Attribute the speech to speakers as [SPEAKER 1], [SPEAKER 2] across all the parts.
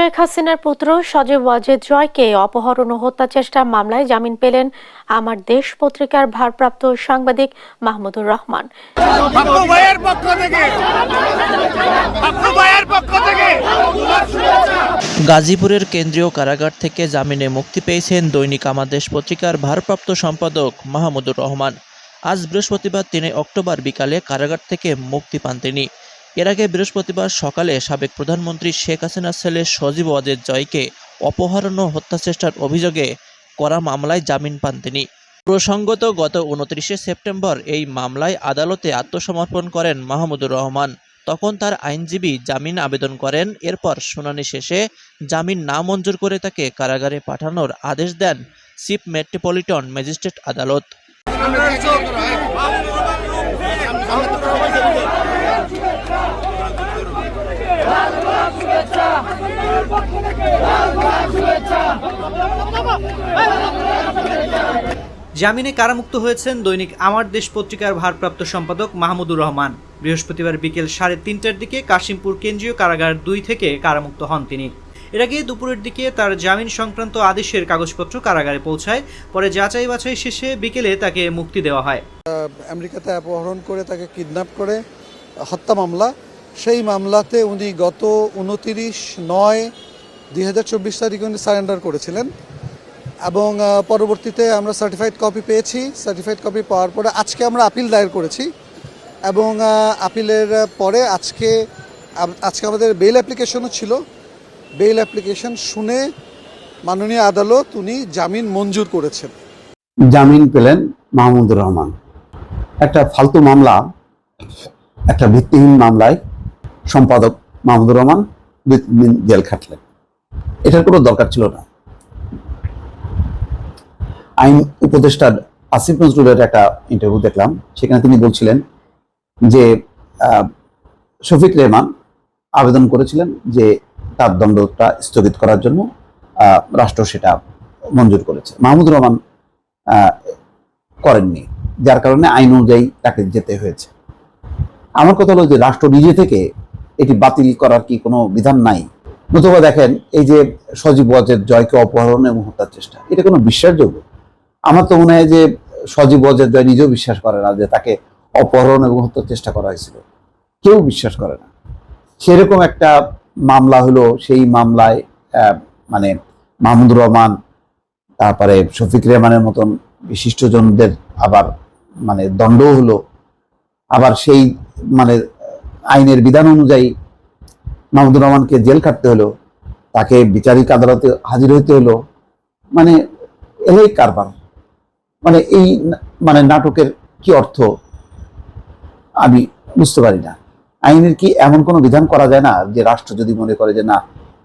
[SPEAKER 1] শেখ হাসিনার পুত্র সজীব ওয়াজেদ জয়কে অপহরণ ও হত্যা চেষ্টা মামলায় জামিন পেলেন আমার দেশ পত্রিকার ভারপ্রাপ্ত সাংবাদিক মাহমুদুর রহমান।
[SPEAKER 2] গাজীপুরের কেন্দ্রীয় কারাগার থেকে জামিনে মুক্তি পেয়েছেন দৈনিক আমাদেশ পত্রিকার ভারপ্রাপ্ত সম্পাদক মাহমুদুর রহমান। আজ বৃহস্পতিবার তিন অক্টোবর বিকালে কারাগার থেকে মুক্তি পান তিনি। এর আগে বৃহস্পতিবার সকালে সাবেক প্রধানমন্ত্রী শেখ হাসিনার ছেলে সজীব ওয়াজেদ জয়কে অপহরণ ও হত্যাচেষ্টার অভিযোগে করা মামলায় জামিন পান তিনি। প্রসঙ্গত, গত উনত্রিশে সেপ্টেম্বর এই মামলায় আদালতে আত্মসমর্পণ করেন মাহমুদুর রহমান। তখন তার আইনজীবী জামিন আবেদন করেন, এরপর শুনানি শেষে জামিন না মঞ্জুর করে তাকে কারাগারে পাঠানোর আদেশ দেন চিফ মেট্রোপলিটন ম্যাজিস্ট্রেট আদালত।
[SPEAKER 3] জামিনে কারামুক্ত হয়েছেন দৈনিক আমার দেশ পত্রিকার ভারপ্রাপ্ত সম্পাদক মাহমুদুর রহমান। বৃহস্পতিবার বিকেল সাড়ে তিনটার দিকে কাশিমপুর কেন্দ্রীয় কারাগার দুই থেকে কারামুক্ত হন তিনি। এর আগে দুপুরের দিকে তার জামিন সংক্রান্ত আদেশের কাগজপত্র কারাগারে পৌঁছায়, পরে যাচাই বাছাই শেষে বিকেলে তাকে মুক্তি দেওয়া হয়।
[SPEAKER 4] আমেরিকাতে অপহরণ করে, তাকে কিডন্যাপ করে, হত্যা মামলা সেই মামলাতে উনি গত উনতিরিশ নয় দুই হাজার চব্বিশ তারিখে উনি সারেন্ডার করেছিলেন। এবং পরবর্তীতে আমরা সার্টিফাইড কপি পেয়েছি। সার্টিফাইড কপি পাওয়ার পরে আজকে আমরা আপিল দায়ের করেছি। এবং আপিলের পরে আজকে আজকে আমাদের বেল অ্যাপ্লিকেশনও ছিল। বেল অ্যাপ্লিকেশন শুনে মাননীয় আদালত উনি জামিন মঞ্জুর করেছেন।
[SPEAKER 5] জামিন পেলেন মাহমুদুর রহমান। একটা ফালতু মামলা, একটা ভিত্তিহীন মামলায় সম্পাদক মাহমুদুর রহমান দুই তিন জেল খাটলেন। এটার কোনো দরকার ছিল না। আইন উপদেষ্টার আসিফ নজরুলের একটা ইন্টারভিউ দেখলাম। সেখানে তিনি বলছিলেন যে শফিক রেহমান আবেদন করেছিলেন যে তার দণ্ডটা স্থগিত করার জন্য রাষ্ট্র সেটা মঞ্জুর করেছে। মাহমুদুর রহমান করেননি। যার কারণে আইন অনুযায়ী তাকে যেতে হয়েছে। আমার কথা হলো যে, রাষ্ট্র নিজে থেকে এটি বাতিল করার কি কোনো বিধান নাই? নতুবা দেখেন, এই যে সজীব ওয়াজের জয়কে অপহরণ এবং হত্যার চেষ্টা, এটা কোনো বিশ্বাসযোগ্য? আমার তো মনে হয় যে সজীব ওয়াজের জয় নিজেও বিশ্বাস করে না যে তাকে অপহরণ এবং হত্যার চেষ্টা করা হয়েছিল। কেউ বিশ্বাস করে না। সেরকম একটা মামলা হলো সেই মামলায় মানে মাহমুদুর রহমান, তারপরে শফিক রেহমানের মতন বিশিষ্টজনদের আবার মানে দণ্ডও হলো। আবার সেই মানে আইনের বিধান অনুযায়ী মাহমুদুর রহমানকে জেল কাটতে হলো, তাকে বিচারিক আদালতে হাজির হইতে হলো মানে এলাই কারবার। মানে এই মানে নাটকের কি অর্থ আমি বুঝতে পারি না। আইনের কি এমন কোনো বিধান করা যায় না যে রাষ্ট্র যদি মনে করে যে না,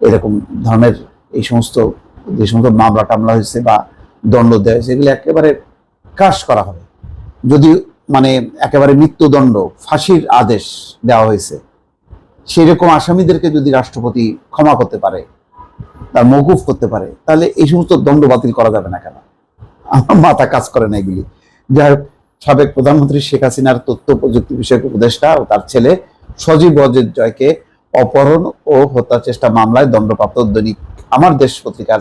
[SPEAKER 5] এরকম ধরনের এই সমস্ত, যে সমস্ত মামলা টামলা হয়েছে বা দণ্ড দেয় সেগুলো একেবারে ক্রাশ করা হবে। যদি মানে একেবারে মৃত্যুদণ্ড, ফাঁসির আদেশ দেওয়া হয়েছে। সেরকম আসামিদেরকে যদি রাষ্ট্রপতি ক্ষমা করতে পারে তার মৌকুফ করতে পারে, তাহলে এই সমস্ত দণ্ড বাতিল করা যাবে না কেন? আমার মাথা কাজ করে না এগুলি। যাই হোক, সাবেক প্রধানমন্ত্রী শেখ হাসিনার তথ্য প্রযুক্তি বিষয়ক উপদেষ্টা ও তার ছেলে সজীব অজিত জয়কে অপহরণ ও হত্যা চেষ্টা মামলায় দণ্ডপ্রাপ্ত দৈনিক আমার দেশ পত্রিকার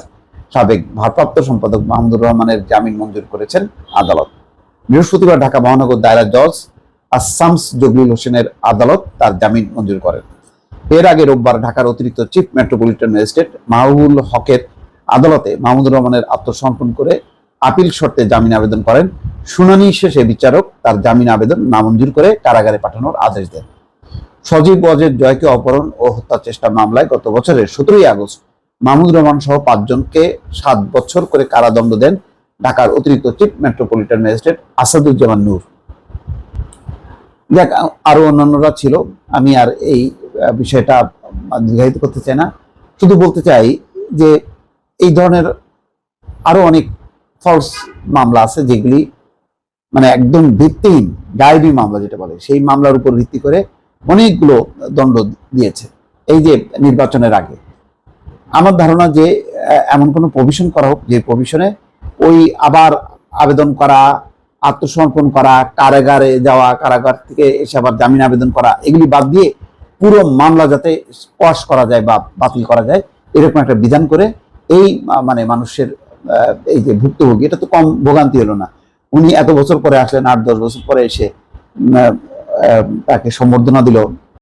[SPEAKER 5] সাবেক ভারপ্রাপ্ত সম্পাদক মাহমুদুর রহমানের জামিন মঞ্জুর করেছেন আদালত। বৃহস্পতিবার ঢাকা মহানগর দায়রা জজ আসামস জগলুল হোসেনের আদালত তার জামিন মঞ্জুর করেন। এর আগে রোববার ঢাকার অতিরিক্ত চিফ মেট্রোপলিটন ম্যাজিস্ট্রেট মাহবুল হকের আদালতে মাহমুদুর রহমানের আত্মসমর্পণ করে আপিল শর্তে জামিন আবেদন করেন। শুনানি শেষে বিচারক তার জামিন আবেদন নামঞ্জুর করে কারাগারে পাঠানোর আদেশ দেন। সজীব ওয়াজের জয়কে অপহরণ ও হত্যা চেষ্টা মামলায় গত বছরের সতেরোই আগস্ট মাহমুদুর রহমান সহ পাঁচজনকে সাত বছর করে কারাদণ্ড দেন ঢাকার অতিরিক্ত chief metropolitan magistrate Asaduzzaman Noor. দেখ, আরও অন্যান্যরা ছিল, আমি আর এই বিষয়টা দীর্ঘায়িত করতে চাই না। শুধু বলতে চাই যে এই ধরনের আরও অনেক ফলস মামলা আছে যেগুলি মানে একদম ভিত্তিহীন গায়েবী মামলা যেটা বলে, সেই মামলার উপর ভিত্তি করে অনেকগুলো দণ্ড দিয়েছে এই যে নির্বাচনের আগে। আমার ধারণা যে এমন কোনো প্রভিশন করা হোক, যে প্রভিশনে ওই আবার আবেদন করা, আত্মসমর্পণ করা, কারাগারে যাওয়া, কারাগার থেকে এসে আবার জামিন আবেদন করা, এগুলি বাদ দিয়ে পুরো মামলা যাতে স্কোয়াশ করা যায় বা বাতিল করা যায়, এরকম একটা বিধান করে এই মানে মানুষের এই যে ভুক্তভোগী, এটা তো কম ভোগান্তি হলো না। উনি এত বছর পরে আসলেন, আট, দশ বছর পরে এসে তাকে সম্বর্ধনা দিল